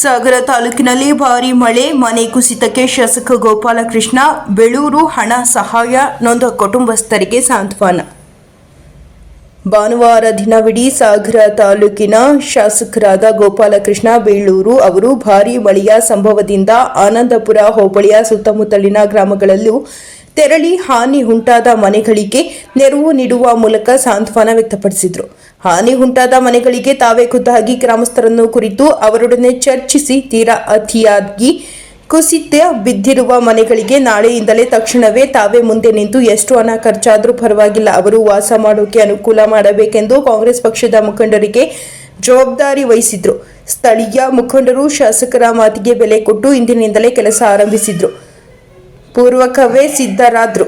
ಸಾಗರ ತಾಲೂಕಿನಲ್ಲಿ ಭಾರಿ ಮಳೆ, ಮನೆ ಕುಸಿತಕ್ಕೆ ಶಾಸಕ ಗೋಪಾಲಕೃಷ್ಣ, ಬೆಳೂರು ಹಣ ಸಹಾಯ, ನೊಂದ ಕುಟುಂಬಸ್ಥರಿಗೆ ಸಾಂತ್ವನ. ಭಾನುವಾರ ದಿನವಿಡೀ ಸಾಗರ ತಾಲೂಕಿನ ಶಾಸಕರಾದ ಗೋಪಾಲಕೃಷ್ಣ ಬೇಳೂರು ಅವರು ಭಾರೀ ಮಳೆಯ ಸಂಭವದಿಂದ ಆನಂದಪುರ ಹೋಬಳಿಯ ಸುತ್ತಮುತ್ತಲಿನ ಗ್ರಾಮಗಳಲ್ಲೂ ತೆರಳಿ ಹಾನಿ ಉಂಟಾದ ಮನೆಗಳಿಗೆ ನೆರವು ನೀಡುವ ಮೂಲಕ ಸಾಂತ್ವನ ವ್ಯಕ್ತಪಡಿಸಿದರು. ಹಾನಿ ಉಂಟಾದ ಮನೆಗಳಿಗೆ ತಾವೇ ಖುದ್ದಾಗಿ ಗ್ರಾಮಸ್ಥರನ್ನು ಕುರಿತು ಅವರೊಡನೆ ಚರ್ಚಿಸಿ ತೀರಾ ಅತಿಯಾಗಿ ಕುಸಿತ ಬಿದ್ದಿರುವ ಮನೆಗಳಿಗೆ ನಾಳೆಯಿಂದಲೇ ತಕ್ಷಣವೇ ತಾವೇ ಮುಂದೆ ನಿಂತು ಎಷ್ಟು ಹಣ ಖರ್ಚಾದರೂ ಪರವಾಗಿಲ್ಲ. ಅವರು ವಾಸ ಮಾಡೋಕೆ ಅನುಕೂಲ ಮಾಡಬೇಕೆಂದು ಕಾಂಗ್ರೆಸ್ ಪಕ್ಷದ ಮುಖಂಡರಿಗೆ ಜವಾಬ್ದಾರಿ ವಹಿಸಿದ್ರು. ಸ್ಥಳೀಯ ಮುಖಂಡರು ಶಾಸಕರ ಮಾತಿಗೆ ಬೆಲೆ ಕೊಟ್ಟು ಇಂದಿನಿಂದಲೇ ಕೆಲಸ ಆರಂಭಿಸಿದ್ರು. ಪೂರ್ವಕವೇ ಸಿದ್ಧರಾದ್ರು.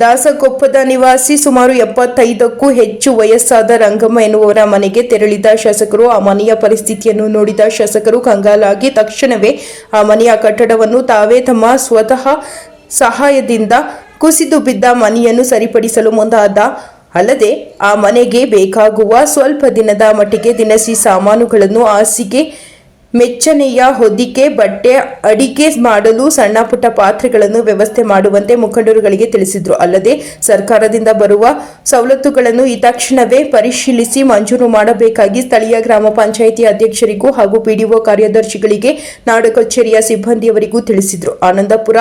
ದಾಸಕೊಪ್ಪದ ನಿವಾಸಿ ಸುಮಾರು ಎಪ್ಪತ್ತೈದಕ್ಕೂ ಹೆಚ್ಚು ವಯಸ್ಸಾದ ರಂಗಮ್ಮ ಎನ್ನುವರ ಮನೆಗೆ ತೆರಳಿದ ಶಾಸಕರು ಆ ಮನೆಯ ಪರಿಸ್ಥಿತಿಯನ್ನು ನೋಡಿದ ಶಾಸಕರು ಕಂಗಾಲಾಗಿ ತಕ್ಷಣವೇ ಆ ಮನೆಯ ಕಟ್ಟಡವನ್ನು ತಾವೇ ತಮ್ಮ ಸ್ವತಃ ಸಹಾಯದಿಂದ ಕುಸಿದು ಬಿದ್ದ ಮನೆಯನ್ನು ಸರಿಪಡಿಸಲು ಮುಂದಾದ. ಅಲ್ಲದೆ ಆ ಮನೆಗೆ ಬೇಕಾಗುವ ಸ್ವಲ್ಪ ದಿನದ ಮಟ್ಟಿಗೆ ದಿನಸಿ ಸಾಮಾನುಗಳನ್ನು ಹಾಸಿಗೆ ಮೆಚ್ಚನೆಯ ಹೊದಿಕೆ, ಬಟ್ಟೆ ಅಡಿಗೆ ಮಾಡಲು ಸಣ್ಣ ಪುಟ್ಟ ಪಾತ್ರೆಗಳನ್ನು ವ್ಯವಸ್ಥೆ ಮಾಡುವಂತೆ ಮುಖಂಡರುಗಳಿಗೆ ತಿಳಿಸಿದರು. ಅಲ್ಲದೆ ಸರ್ಕಾರದಿಂದ ಬರುವ ಸವಲತ್ತುಗಳನ್ನು ತಕ್ಷಣವೇ ಪರಿಶೀಲಿಸಿ ಮಂಜೂರು ಮಾಡಬೇಕಾಗಿ ಸ್ಥಳೀಯ ಗ್ರಾಮ ಪಂಚಾಯಿತಿ ಅಧ್ಯಕ್ಷರಿಗೂ ಹಾಗೂ ಪಿಡಿಒ ಕಾರ್ಯದರ್ಶಿಗಳಿಗೆ ನಾಡ ಕಚೇರಿಯ ಸಿಬ್ಬಂದಿಯವರಿಗೂ ತಿಳಿಸಿದರು. ಆನಂದಪುರ,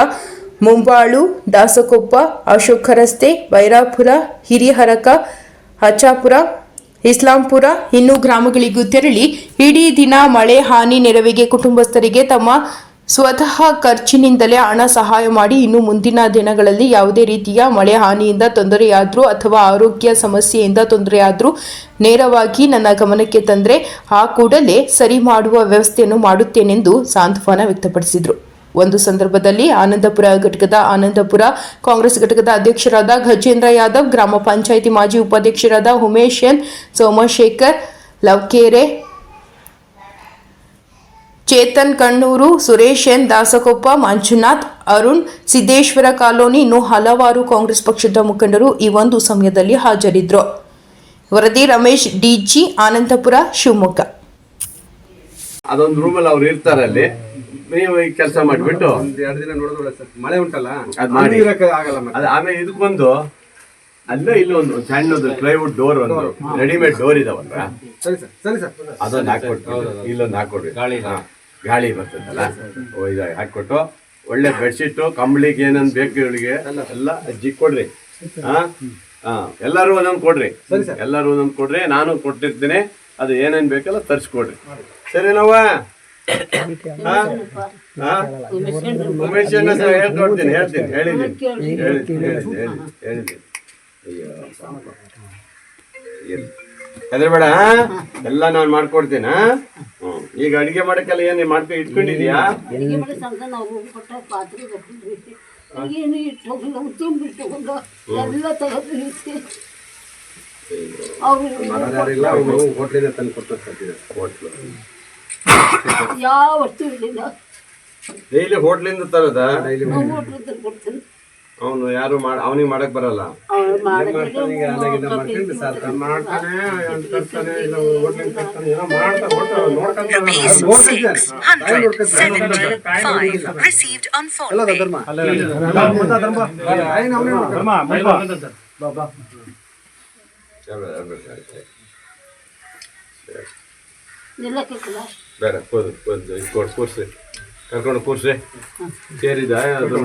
ಮುಂಬಾಳು, ದಾಸಕೊಪ್ಪ, ಅಶೋಕ ರಸ್ತೆ, ವೈರಾಪುರ, ಹಿರಿಹರಕ ಹಚಾಪುರ ಇಸ್ಲಾಂಪುರ ಇನ್ನೂ ಗ್ರಾಮಗಳಿಗೂ ತೆರಳಿ ಇಡೀ ದಿನ ಮಳೆ, ಹಾನಿ, ನೆರವಿಗೆ ಕುಟುಂಬಸ್ಥರಿಗೆ ತಮ್ಮ ಸ್ವತಃ ಖರ್ಚಿನಿಂದಲೇ ಹಣ ಸಹಾಯ ಮಾಡಿ ಇನ್ನು ಮುಂದಿನ ದಿನಗಳಲ್ಲಿ ಯಾವುದೇ ರೀತಿಯ ಮಳೆ, ಹಾನಿಯಿಂದ ತೊಂದರೆಯಾದರೂ ಅಥವಾ ಆರೋಗ್ಯ ಸಮಸ್ಯೆಯಿಂದ ತೊಂದರೆಯಾದರೂ ನೇರವಾಗಿ ನನ್ನ ಗಮನಕ್ಕೆ ತಂದರೆ ಆ ಕೂಡಲೇ ಸರಿ ಮಾಡುವ ವ್ಯವಸ್ಥೆಯನ್ನು ಮಾಡುತ್ತೇನೆಂದು ಸಾಂತ್ವನ ವ್ಯಕ್ತಪಡಿಸಿದರು. ಒಂದು ಸಂದರ್ಭದಲ್ಲಿ ಆನಂದಪುರ ಘಟಕದ ಆನಂದಪುರ ಕಾಂಗ್ರೆಸ್ ಘಟಕದ ಅಧ್ಯಕ್ಷರಾದ ಗಜೇಂದ್ರ ಯಾದವ್, ಗ್ರಾಮ ಪಂಚಾಯಿತಿ ಮಾಜಿ ಉಪಾಧ್ಯಕ್ಷರಾದ Umesh N, Somashekhar, Lavkere, Chetan Kannur, Suresh N, Dasakoppa, Manjunath, Arun, Siddeshwara colony ಇನ್ನೂ ಹಲವಾರು ಕಾಂಗ್ರೆಸ್ ಪಕ್ಷದ ಮುಖಂಡರು ಈ ಒಂದು ಸಮಯದಲ್ಲಿ ಹಾಜರಿದ್ದರು ವರದಿ ರಮೇಶ್, ಡಿಜಿ ಆನಂದಪುರ, ಶಿವಮೊಗ್ಗ. ಅದೊಂದು ರೂಮಲ್ಲಿ ಅವ್ರು ಇರ್ತಾರೆ ಅಲ್ಲಿ. ನೀವು ಈ ಕೆಲಸ ಮಾಡಿಬಿಟ್ಟು. ಒಂದ್ ಎರಡು ದಿನ ನೋಡಿದ್ರೆ ಸರ್. ಮಳೆ ಉಂಟಲ್ಲ? ಅದ್ ಮಾಡಿ. ಇರಕ್ಕೆ ಆಗಲ್ಲ ಮತ್ತೆ. ಅದು ಆಮೇಲೆ ಇದಕ್ಕೊಂದು ಅಲ್ಲೇ ಇಲ್ಲಿ ಒಂದು ಸಣ್ಣದು ಪ್ಲೈವುಡ್ ಡೋರ್ ಒಂದು ರೆಡಿಮೇಡ್ ಡೋರ್ ಇದಾವಲ್ಲ ಸರಿ ಸರ್ ಸರಿ ಸರ್. ಅದೊಂದು ಹಾಕೊಟ್ಟು ಇಲ್ಲೊಂದು ಹಾಕೊಡ್ರಿ ಗಾಳಿ ಗಾಳಿ ಬರ್ತದಲ್ಲ? ಓ ಇದಾಗಿ ಹಾಕೊಟ್ಟು ಒಳ್ಳೆ ಬೆಡ್ಶೀಟು ಕಂಬಳಿಗೆ ಏನನ್ ಬೇಕು ಇವಳಿಗೆ ಎಲ್ಲ ಅಜ್ಜಿ ಕೊಡ್ರಿ. ಹಾ? ಹಾ ಎಲ್ಲರೂ ಒಂದೊಂದು ಕೊಡ್ರಿ. ಎಲ್ಲರೂ ಒಂದೊಂದು ಕೊಡ್ರಿ. ನಾನು ಕೊಟ್ಟಿರ್ತೀನಿ. ಅದು ಏನೇನ್ ಬೇಕಲ್ಲ ತರಿಸ್ಕೊಡ್ರಿ. ಸರಿನವ್ವ? ಉಮೇಶ್ ಅಣ್ಣ ಹೇಳ್ಕೊಡ್ತೀನಿ ಹೇಳ್ತೀನಿ ಹೇಳಿದ್ದೀನಿ ಹೇಳಿದ್ದೀನಿ ಹೇಳಿದ್ದೀನಿ. ಹೇಳಿದ್ದೀನಿ ಹೇಳಿದ್ದೀನಿ ಅಯ್ಯೋ ಪಾಪ. ಇರ್ಲಿ. ಹೆದರ್ಬೇಡ ಎಲ್ಲ ನಾನು ಮಾಡ್ಕೊಡ್ತೀನಿ. ಈಗ ಅಡಿಗೆ ಮಾಡಕ್ಕೆಲ್ಲ ಏನು ಮಾಡ್ಕೊ ಇಟ್ಕೊಂಡಿದ್ಯಾ? ಎಲ್ಲ ತಂದು ಕೊಟ್ಟು ಹೋಟ್ಲು. ಯಾವ ವಸ್ತು ಇರಲಿಲ್ಲ ಡೈಲಿ ಹೋಟ್ಲಿಂದ ತರದ? ಡೈಲಿ ಅವನು ಯಾರು ಮಾಡ ಅವನಿಗೆ ಮಾಡಕ್ ಬರಲ್ಲ. ಎಲ್ಲ ಬೇಡ ಕೂದು ಕೂದು ಇದು ಕೊಡು ಕೂರ್ಸಿ. ಕರ್ಕೊಂಡು ಕೂರ್ಸಿ. ಸೇರಿದ ಅದು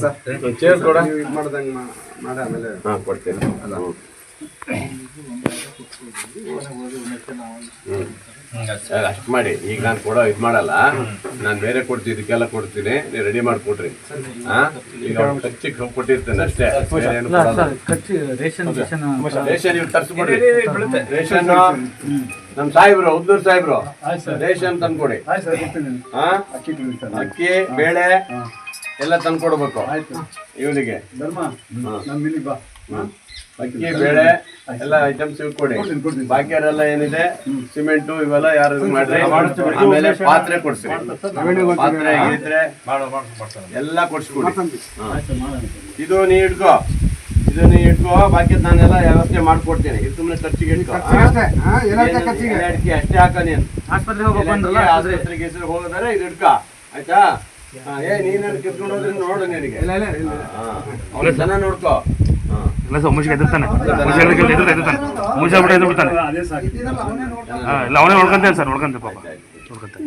ಸರ್. ಒಂದು ಚೇರ್ ಕೊಡ. ಮಾಡ್ದಂಗೆ ಮಾಡಿ ಆಮೇಲೆ ಹಾ ಕೊಡ್ತೇನೆ. ಹ್ಮ್. ಅಷ್ಟ್ ಮಾಡಿ. ಈಗ ನಾನು ಕೊಡೋ ಇದು ಮಾಡಲ್ಲ. ನಾನು ಬೇರೆ ಕೊಡ್ತೀನಿ ಇದಕ್ಕೆಲ್ಲ ಕೊಡ್ತೀನಿ. ನೀವು ರೆಡಿ ಮಾಡಿಕೊಡ್ರಿ. ಈಗ ಖರ್ಚಿಗೆ ಕೊಟ್ಟಿರ್ತೇನೆ ಅಷ್ಟೇ. ರೇಷನ್ ಇವ್ ತರಿಸ್ಕೊಡ್ರಿ ರೇಷನ್ ನಮ್ ಸಾಹೇಬ್ರು ಉದ್ದೂರ್ ಸಾಹೇಬ್ರು. ರೇಷನ್ ತಂದ್ಕೊಡಿ. ಅಕ್ಕಿ ಬೇಳೆ ಎಲ್ಲ ತಂದ್ಕೊಡ್ಬೇಕು. ಇವನಿಗೆ. ಅಕ್ಕಿ ಬೇಳೆ ಎಲ್ಲ ಐಟಮ್ಸ್ ಕೊಡಿ. ಬಾಕಿ ಅವರೆಲ್ಲ ಏನಿದೆ ಸಿಮೆಂಟು ಇವೆಲ್ಲ ಯಾರು ಇದು ಮಾಡ್ರಿ? ಆಮೇಲೆ ಪಾತ್ರೆ ಕೊಡ್ಸಿ ಪಾತ್ರೆ ಇದ್ರೆ ಎಲ್ಲ ಕೊಡ್ಸ್ಕೊಡಿ. ಇದು ನೀ ಇಟ್ಕೋ. ಇದನ್ನ ಇಟ್ಕೋ. ಬಾಕಿ ನಾನೆಲ್ಲ ವ್ಯವಸ್ಥೆ ಮಾಡ್ಕೊಡ್ತೀನಿ. ಇದು ಸುಮ್ಮನೆ ಖರ್ಚಿಗೆ ಇಟ್ಕೋ. ಅಡಿಕೆ ಅಷ್ಟೇ. ಹಾಕ ನೀನು. ಆಸ್ಪತ್ರೆಗೆ ಹೋಗೋದಾರೆ ಇದು ಇಟ್ಕೋ. ಆಯ್ತಾ? ಏ ನೀನು ಕಿತ್ಕೊಂಡು ಹೋದ್ರೆ ನೋಡು ನಿನಗೆ. ಜನ ನೋಡ್ಕೋ. ಇಲ್ಲ ಸರ್ ಮುಗಿಸಿ ಎದುರ್ತಾನೆ. ಮುಗಿಸಿ ಎದುರ್ತಾನೆ ಎದುರ್ತಾನೆ. ಮುಗಿಸಿ ಬಿಟ್ಟು ಎದುರು ಬಿಡ್ತಾನೆ ಹಾ ಇಲ್ಲ ಅವನೇ ನೋಡ್ಕೊಂತೇನೆ ಸರ್ ನೋಡ್ಕೊಂತೆ ಪಾಪ. ನೋಡ್ಕೊಂತೆ.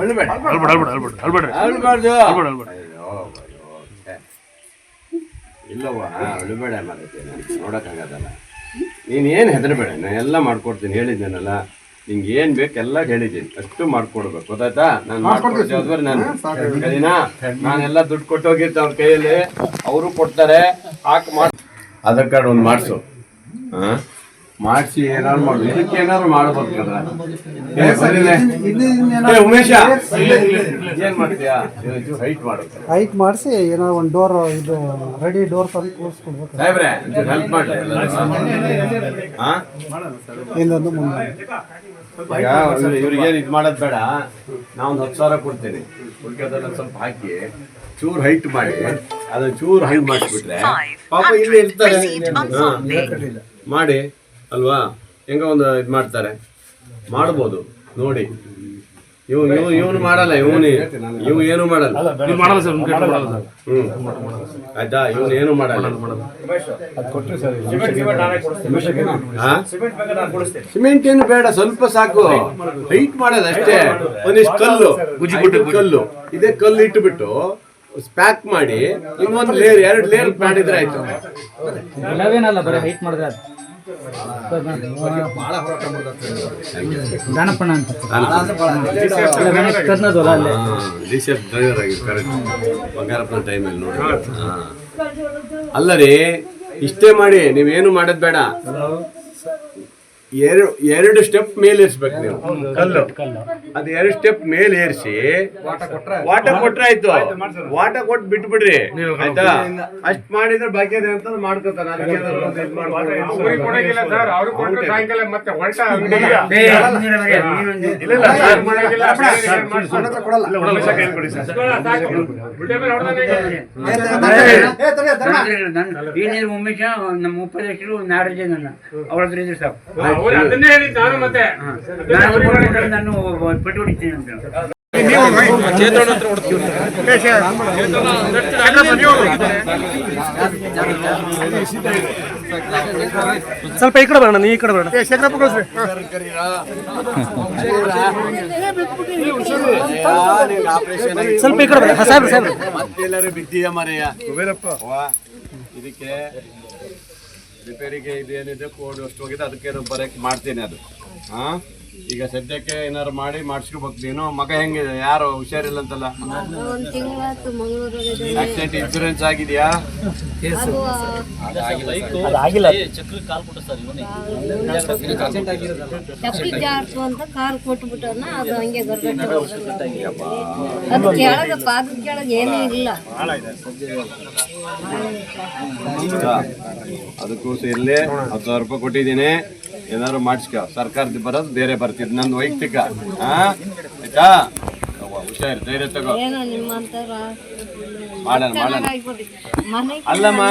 ಅಳ್ಬೇಡ ಅಳ್ಬೇಡ ಅಳ್ಬೇಡ ಅಳ್ಬೇಡ ಅಳ್ಬೇಡ್ರಿ ಅಳ್ಬಾರ್ದು ಅಳ್ಬೇಡ ಅಳ್ಬೇಡ ಅಯ್ಯೋ, ಅಯ್ಯೋ, ಛೆ. ಇಲ್ಲವ್ವ ಅಳ್ಬೇಡ ಮಾರೈತೆ ನಾನು ಏನು ಹೆದರಬೇಡ ನಾನು ಎಲ್ಲ ಮಾಡ್ಕೊಡ್ತೀನಿ ಹೇಳಿದ್ದೇನಲ್ಲ. ನಿಂಗೆ ಏನು ಬೇಕು ಎಲ್ಲ ಹೇಳಿದ್ದೀನಿ. ಅಷ್ಟು ಮಾಡ್ಕೊಡ್ಬೇಕು ಗೊತ್ತಾಯ್ತಾ? ನಾನು ಮಾಡ್ಕೊಡ್ತೀನಿ. ನಾನು. ಸರಿನಾ? ನಾನೆಲ್ಲ ದುಡ್ಡು ಕೊಟ್ಟೋಗಿರ್ತ ಅವ್ರ ಕೈಯಲ್ಲಿ. ಅವರು ಕೊಡ್ತಾರೆ. ಹಾಕಿ ಮಾಡಿ ಆಧಾರ್ ಕಾರ್ಡ್ ಒಂದು ಮಾಡಿಸು. ಹಾಂ ಮಾಡಿಸಿ ಏನಾದ್ರು ಮಾಡು. ಇದಕ್ಕೆ ಏನಾದ್ರು. ಏ, ಉಮೇಶ. ಏನು ಮಾಡ್ತೀಯಾ? ಹೈಟ್ ಮಾಡುತ್ತೆ ಹೈಟ್ ಮಾಡಿಸಿ ಏನೋ ಒಂದು ಡೋರ್ ಇದು ರೆಡಿ ಡೋರ್ ತಂದು ಕೂರಿಸ್ಕೊಡ್ಬೇಕು ಸಾಹೇಬ್ರೆ ಹೆಲ್ಪ್ ಮಾಡಿ ಹಾ ಹಿಂದೊಂದು ಮುಂದೆ. ಈಗ ಇವ್ರಿಗೆ ಇದು ಮಾಡೋದು ಬೇಡ. ನಾವೊಂದು ಹತ್ತು ಸಾವಿರ ಕೊಡ್ತೀನಿ. ಉಳ್ಕೆದೆಲ್ಲ ಸ್ವಲ್ಪ ಹಾಕಿ. ಚೂರು ಹೈಟ್ ಮಾಡಿ. ಅದನ್ನ ಚೂರು ಹೈಟ್ ಮಾಡಿಸ್ಬಿಟ್ರೆ ಪಾಪ ಇಲ್ಲಿ ಇರ್ತಾರೆ. ಮಾಡಿ ಅಲ್ವಾ? ಹೆಂಗ ಒಂದು ಇದು ಮಾಡ್ತಾರೆ. ಮಾಡ್ಬೋದು. ನೋಡಿ. ಇವ್ ಇವ್ ಇವನು ಮಾಡಲ್ಲ ಇವನು ಇವ್ ಏನು ಮಾಡಲ್ಲ. ನೀವು ಮಾಡಲ್ಲ ಸರ್ ಮುಗಿಸಿ ಮಾಡಲ್ಲ ಸರ್. ಹ್ಮ್. ಆಯ್ತಾ? ಇವನು ಏನು ಮಾಡಲ್ಲ. ಹಾ? ಸಿಮೆಂಟ್ ಏನು ಬೇಡ ಸ್ವಲ್ಪ ಸಾಕು. ಹೈಟ್ ಮಾಡೋದು. ಅಷ್ಟೇ ಒಂದಿಷ್ಟು ಕಲ್ಲು. ಕಲ್ಲು. ಇದೇ ಕಲ್ಲು ಇಟ್ಟುಬಿಟ್ಟು ಪ್ಯಾಕ್ ಮಾಡಿ. ಇನ್ನೊಂದು ಲೇಯರ್ ಎರಡು ಲೇಯರ್ ಮಾಡಿದ್ರೆ ಆಯ್ತು. ನಾವೇನಲ್ಲ ಬರೀ ಹೈಟ್ ಮಾಡಿದ್ರೆ ಅದು ದಾನಪ್ಪಣ್ಣ ಅಂತ. ಕರ್ನದಲ್ಲ ಅಲ್ಲೇ ರಿಸೆಪ್ ಡ್ರೈವರ್ ಆಗಿ ಕರೆಕ್ಟ್ ಬಂಗಾರಪ್ಪನ ಟೈಮಲ್ಲಿ ನೋಡಿ ಹಾ. ಅಲ್ಲ ರೀ ಇಷ್ಟೇ ಮಾಡಿ ನೀವೇನು ಮಾಡೋದ್ ಬೇಡ. ಎರಡು ಎರಡು ಸ್ಟೆಪ್ ಮೇಲೆ ಏರಿಸ್ಬೇಕು ನೀವು ಕಲ್ಲು ಅದು ಎರಡು ಸ್ಟೆಪ್ ಮೇಲೆ ಏರಿಸಿ ವಾಟ ಕೊಟ್ರೆ ಆಯ್ತು ವಾಟ ಕೊಟ್ಟು ಬಿಟ್ಬಿಡ್ರಿ ಆಯ್ತಾ ಅಷ್ಟ್ ಮಾಡಿದ್ರೆ ಬಾಕಿ ಅಂತ ಮಾಡ್ಕೋತಾನೆ ನೀರು ಉಮೇಶ ನಮ್ಮ ಉಪಾಧ್ಯಕ್ಷರು ನಾಡ್ರಿ ನನ್ನ ಅವ್ರ ಹತ್ರ ಇದ್ರೆ ಸಾಕು ಅದನ್ನೇ ಹೇಳಿದ್ದು ನಾನು ಮತ್ತೆ. ನಾನು ಒಬ್ಬ ನಾನು ಪೆಟ್ಟು ಹೊಡಿತೀನಿ ಅಂತ ಸ್ವಲ್ಪ ಈ ಕಡೆ ಬರೋಣ ನೀ ಈ ಕಡೆ ಬರೋಣ. ಸ್ವಲ್ಪ ಈ ಕಡೆ ಬರೋಣ. ಸಾಹೇಬ್ರ ಸಾಹೇಬ್ರೆ. ಮತ್ತೆಲ್ಲರೂ ಬಿದ್ದೀಯ ಮರೆಯ. ಇದಕ್ಕೆ ರಿಪೇರಿಗೆ ಇದೇನಿದೆ ಕೋಡ್ ಅಷ್ಟು ಹೋಗಿದೆ ಅದಕ್ಕೆ ಬರಕ್ಕೆ ಮಾಡ್ತೀನಿ ಅದು. ಹಾ? ಈಗ ಸದ್ಯಕ್ಕೆ ಏನಾರು ಮಾಡಿ ಮಾಡಿಸ್ಕೋಬೇಕು ಏನೋ ಮಗ ಹೆಂಗಿದೆ ಯಾರು ಹುಷಾರಿಲ್ಲ ಅಂತಲ್ಲ ಆಕ್ಸಿಡೆಂಟ್ ಇನ್ಸೂರೆನ್ಸ್ ಆಗಿದೆಯಾ ಚಪ್ಪಿ ಜಾರ್ತು ಅಂತ ಕಾಲ್ ಕೊಟ್ಬಿಟ್ಟನ ಅದು ಹಂಗೆ ಗರ್ಗಟ್ಟೆ ಅದು ಕೆಳಗೆ ಪಾದದ ಕೆಳಗೆ ಏನೂ ಇಲ್ಲ. ಅದಕ್ಕೂ ಇರಲಿ ಹತ್ತು ಸಾವಿರ ರೂಪಾಯಿ ಕೊಟ್ಟಿದ್ದೀನಿ. ಏನಾದ್ರು ಮಾಡಿಸ್ಕೊ. ಸರ್ಕಾರದ ಬರೋದು ಬೇರೆ ಬರ್ತಿದ್. ನನ್ನ ವೈಯಕ್ತಿಕ. ಆಯ್ತಾ? ಹುಷಾರು ಧೈರ್ಯ ತಗೋ. ಮಾಡೋಣ ಮಾಡೋಣ. ಅಲ್ಲಮ್ಮ.